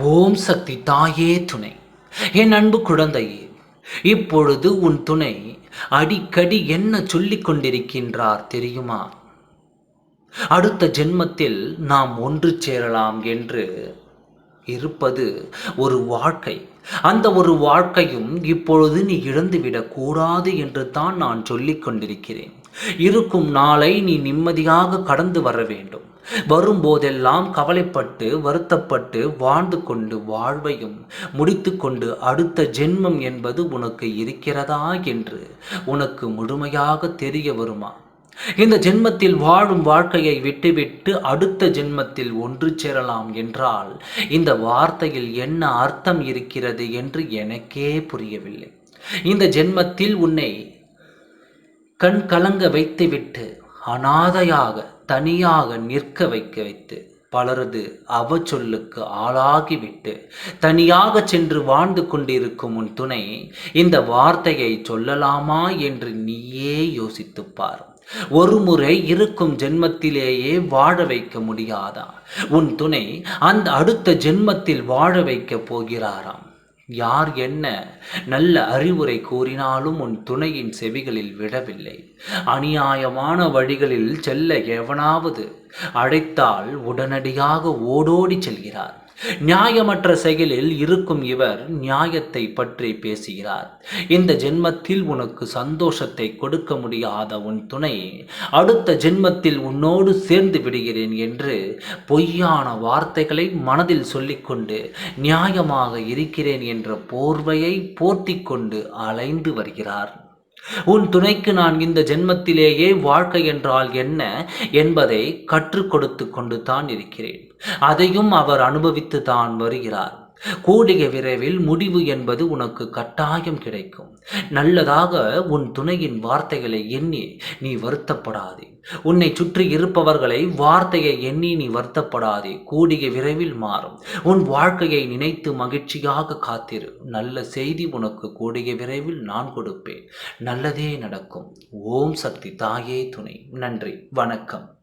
ஓம் சக்தி தாயே துணை. என் அன்பு குழந்தையே இப்பொழுது உன் துணை அடிக்கடி என்ன சொல்லிக் கொண்டிருக்கின்றார் தெரியுமா? அடுத்த ஜென்மத்தில் நாம் ஒன்று சேரலாம் என்று இருப்பது ஒரு வாழ்க்கை. அந்த ஒரு வாழ்க்கையும் இப்பொழுது நீ இழந்துவிடக் கூடாது என்று தான் நான் சொல்லிக் கொண்டிருக்கிறேன். இருக்கும் நாளை நீ நிம்மதியாக கடந்து வர வேண்டும். வரும்போதெல்லாம் கவலைப்பட்டு வருத்தப்பட்டு வாழ்ந்து கொண்டு வாழ்வையும் முடித்து கொண்டு அடுத்த ஜென்மம் என்பது உனக்கு இருக்கிறதா என்று உனக்கு முழுமையாக தெரிய வருமா? இந்த ஜென்மத்தில் வாழும் வாழ்க்கையை விட்டுவிட்டு அடுத்த ஜென்மத்தில் ஒன்று சேரலாம் என்றால் இந்த வார்த்தையில் என்ன அர்த்தம் இருக்கிறது என்று எனக்கே புரியவில்லை. இந்த ஜென்மத்தில் உன்னை கண் கலங்க வைத்துவிட்டு அனாதையாக தனியாக நிற்க வைக்க வைத்து பலரது அவச்சொல்லுக்கு ஆளாகிவிட்டு தனியாக சென்று வாழ்ந்து கொண்டிருக்கும் உன் துணை இந்த வார்த்தையை சொல்லலாமா என்று நீயே யோசித்துப்பார். ஒரு முறை இருக்கும் ஜென்மத்திலேயே வாழ வைக்க முடியாதா? உன் துணை அந்த அடுத்த ஜென்மத்தில் வாழ வைக்க போகிறாராம். யார் என்ன நல்ல அறிவுரை கூறினாலும் உன் துணையின் செவிகளில் விடவில்லை. அநியாயமான வழிகளில் செல்ல எவனாவது அழைத்தால் உடனடியாக ஓடோடி செல்கிறார் நியாயமற்ற செயலில் இருக்கும் இவர் நியாயத்தை பற்றி பேசுகிறார். இந்த ஜென்மத்தில் உனக்கு சந்தோஷத்தை கொடுக்க முடியாத உன் துணை அடுத்த ஜென்மத்தில் உன்னோடு சேர்ந்து விடுகிறேன் என்று பொய்யான வார்த்தைகளை மனதில் சொல்லிக்கொண்டு நியாயமாக இருக்கிறேன் என்ற போர்வையை போர்த்தி கொண்டு அலைந்து வருகிறார். உன் துணைக்கு நான் இந்த ஜென்மத்திலேயே வாழ்க்கை என்றால் என்ன என்பதை கற்றுக் கொடுத்து கொண்டு தான் இருக்கிறேன். அதையும் அவர் அனுபவித்து தான் வருகிறார். கூடிய விரைவில் முடிவு என்பது உனக்கு கட்டாயம் கிடைக்கும். நல்லதாக உன் துணையின் வார்த்தைகளை எண்ணி நீ வருத்தப்படாதே. உன்னை சுற்றி இருப்பவர்களை வார்த்தையை எண்ணி நீ வருத்தப்படாதே. கூடிய விரைவில் மாறும். உன் வாழ்க்கையை நினைத்து மகிழ்ச்சியாக காத்திரு. நல்ல செய்தி உனக்கு கூடிய விரைவில் நான் கொடுப்பேன். நல்லதே நடக்கும். ஓம் சக்தி தாயே துணை. நன்றி. வணக்கம்.